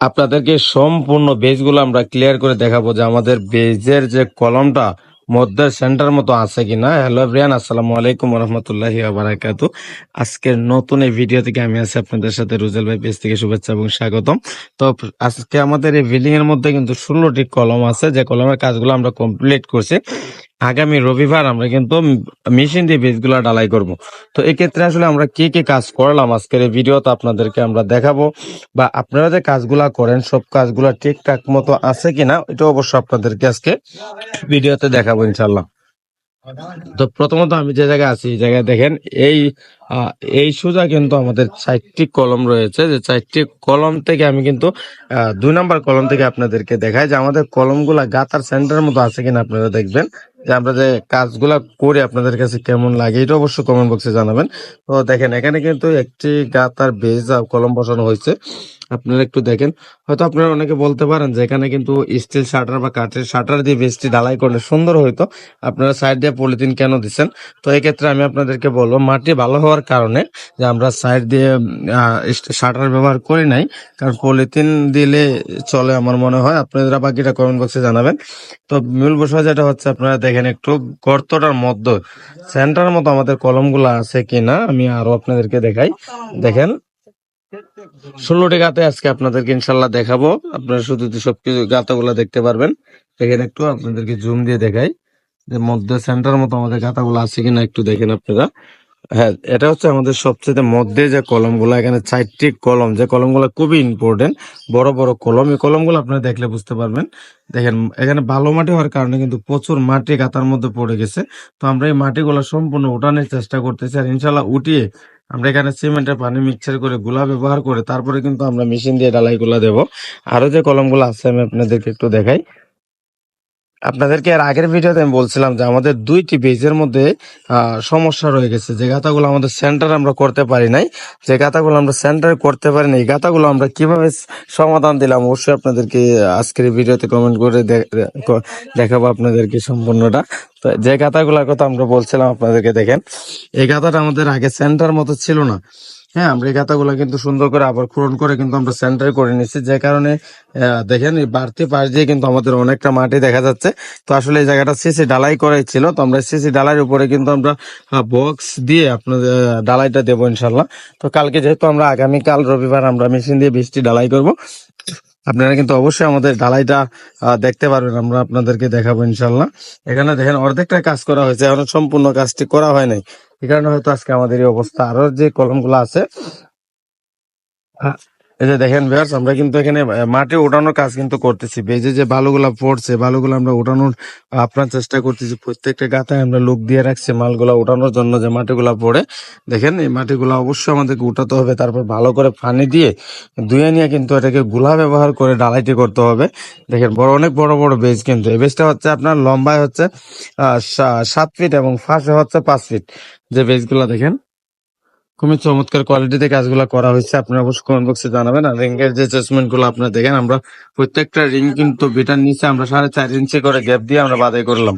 আপনাদেরকে সম্পূর্ণ বেজগুলো আমরা ক্লিয়ার করে দেখাবো যে আমাদের বেজের যে কলমটা মধ্যে সেন্টার মতো আছে কিনা। হ্যালো ব্রিয়ান আসসালামু আলাইকুম রহমতুল্লাহি বারাকাতু আজকের নতুন এই ভিডিও থেকে আমি আছি আপনাদের সাথে রুজেল ভাই, পেজ থেকে শুভেচ্ছা এবং স্বাগতম। তো আজকে আমাদের এই বিল্ডিং এর মধ্যে কিন্তু ষোলোটি কলম আছে। যে কলমের কাজগুলো আমরা কমপ্লিট করছি। আগামী রবিবার আমরা কিন্তু মেশিন দিয়ে বীজগুলো ডালাই করব। তো এক্ষেত্রে আসলে আমরা কি কি কাজ করলাম আজকের এই ভিডিওতে আপনাদেরকে আমরা দেখাবো বা আপনারা যে কাজগুলা করেন, সব কাজগুলা ঠিকঠাক মতো আছে কিনা, এটা অবশ্য আপনাদেরকে আজকে ভিডিওতে দেখাবো ইনশাল্লাহ তো প্রথমত আমি যে জায়গায় আছি, এই জায়গায় দেখেন, এই এই সোজা কিন্তু আমাদের চারটি কলম রয়েছে। যে চারটি কলম থেকে আমি কিন্তু দুই নাম্বার কলম থেকে আপনাদেরকে দেখাই যে আমাদের কলমগুলা গাতার সেন্টার মতো আছে কিনা আপনারা দেখবেন। যে আমরা যে কাজগুলা করে, আপনাদের কাছে কেমন লাগে এটা অবশ্যই কমেন্ট বক্সে জানাবেন। তো দেখেন, এখানে কিন্তু একটি গাতার বেজ কলম বসানো হয়েছে। আপনারা একটু দেখেন। হয়তো আপনারা অনেকে বলতে পারেন যে এখানে কিন্তু স্টিল শাটার বা কাঠের শাটার দিয়ে বেজটি ঢালাই করলে সুন্দর হইতো। আপনারা সাইড দিয়ে পলিথিন কেন দিচ্ছেন? তো এক্ষেত্রে আমি আপনাদেরকে বলব, মাটি ভালো হওয়ার কারণে যে আমরা সাইড দিয়ে শাটার ব্যবহার করি নাই, কারণ পলিথিন দিলে চলে আমার মনে হয়। আপনারা বাকিটা কমেন্ট বক্সে জানাবেন। তো মূল বিষয় যেটা হচ্ছে, আপনারা দেখেন একটু গর্তটার মধ্যে সেন্টার মতো আমাদের কলমগুলো আছে কিনা, আমি আরও আপনাদেরকে দেখাই। দেখেন ষোলোটি গাতে আজকে আপনাদেরকে ইনশাল্লাহ দেখাবো। আপনারা শুধু সবকিছু গাতাগুলো দেখতে পারবেন। দেখেন একটু আপনাদেরকে জুম দিয়ে দেখাই যে মধ্যে সেন্টার মতো আমাদের গাতাগুলো আছে কিনা একটু দেখেন আপনারা। হ্যাঁ এটা হচ্ছে আমাদের সবচেয়ে মধ্যে যে কলমগুলো, এখানে চারটি কলম। যে কলমগুলো খুবই ইম্পর্টেন্ট বড় বড় কলম। এই কলমগুলো আপনারা দেখলে বুঝতে পারবেন। দেখেন, এখানে ভালো মাটি হওয়ার কারণে কিন্তু প্রচুর মাটি গাতার মধ্যে পড়ে গেছে। তো আমরা এই মাটিগুলো সম্পূর্ণ উঠানোর চেষ্টা করতেছি আর ইনশাল্লাহ উঠিয়ে আমরা এখানে সিমেন্টের পানি মিক্সচার করে গুলা ব্যবহার করে তারপরে কিন্তু আমরা মেশিন দিয়ে ডালাই গুলা দেবো। আরও যে কলমগুলো আছে আমি আপনাদেরকে একটু দেখাই। আপনাদেরকে এর আগের ভিডিওতে আমি বলছিলাম যে আমাদের দুইটি পেজের মধ্যে সমস্যা রয়ে গেছে। যে গাতাগুলো আমাদের সেন্টার আমরা করতে পারি নাই, যে গাতাগুলো আমরা সেন্টার করতে পারি নাই, এই গাতাগুলো আমরা কীভাবে সমাধান দিলাম, অবশ্যই আপনাদেরকে আজকের ভিডিওতে কমেন্ট করে দেখাবো আপনাদেরকে সম্পূর্ণটা। তো যে গাতাগুলোর কথা আমরা বলছিলাম, আপনাদেরকে দেখেন, এই গাতাটা আমাদের আগে সেন্টার মতো ছিল না। হ্যাঁ আমরা এই কিন্তু সুন্দর করে আবার পূরণ করে কিন্তু আমরা সেন্টার করে নিচ্ছি যে কারণে দেখেন এই বাড়তি পাশ দিয়ে কিন্তু আমাদের অনেকটা মাটি দেখা যাচ্ছে। তো আসলে এই জায়গাটা সিসি ডালাই করাই ছিল। তো আমরা সিসি ডালাইয়ের উপরে কিন্তু আমরা বক্স দিয়ে আপনাদের ডালাইটা দেবো ইনশাল্লাহ তো কালকে যেহেতু আমরা আগামীকাল রবিবার আমরা মেশিন দিয়ে বৃষ্টি ডালাই করব আপনারা কিন্তু অবশ্যই আমাদের ঢালাইটা দেখতে পারবেন, আমরা আপনাদেরকে দেখাবো ইনশাল্লাহ এখানে দেখেন অর্ধেকটা কাজ করা হয়েছে, এখন সম্পূর্ণ কাজটি করা হয় নাই। এই কারণে হয়তো আজকে আমাদের এই অবস্থা, আরও যে কলমগুলো আছে এই যে দেখেন ভিউয়ার্স আমরা কিন্তু এখানে মাটি ওঠানোর কাজ কিন্তু করতেছি। বেজে যে বালুগুলা পড়ছে বালুগুলো আমরা ওঠানোর আহ, আপনার চেষ্টা করতেছি। প্রত্যেকটা গাথায় আমরা লোক দিয়ে রাখছি মালগুলা ওঠানোর জন্য যে মাটিগুলা পড়ে। দেখেন এই মাটিগুলা অবশ্যই আমাদেরকে উঠাতে হবে। তারপর ভালো করে ফানি দিয়ে ধুয়ে নিয়ে কিন্তু এটাকে গুলা ব্যবহার করে ডালাইটি করতে হবে। দেখেন বড় অনেক বড় বড় বেজ কিন্তু। এই বেজটা হচ্ছে আপনার লম্বায় হচ্ছে সাত ফিট এবং ফাঁসে হচ্ছে পাঁচ ফিট। যে বেজগুলা দেখেন খুবই চমৎকার কোয়ালিটিতে কাজগুলো করা হয়েছে। আপনারা অবশ্যই কমেন্ট বক্সে জানাবেন। আর রিং এর যে অ্যাডজাস্টমেন্টগুলো আপনারা দেখেন, আমরা প্রত্যেকটা রিং কিন্তু বেটার নিচে আমরা সাড়ে চার ইঞ্চি করে গ্যাপ দিয়ে আমরা বাদাই করলাম।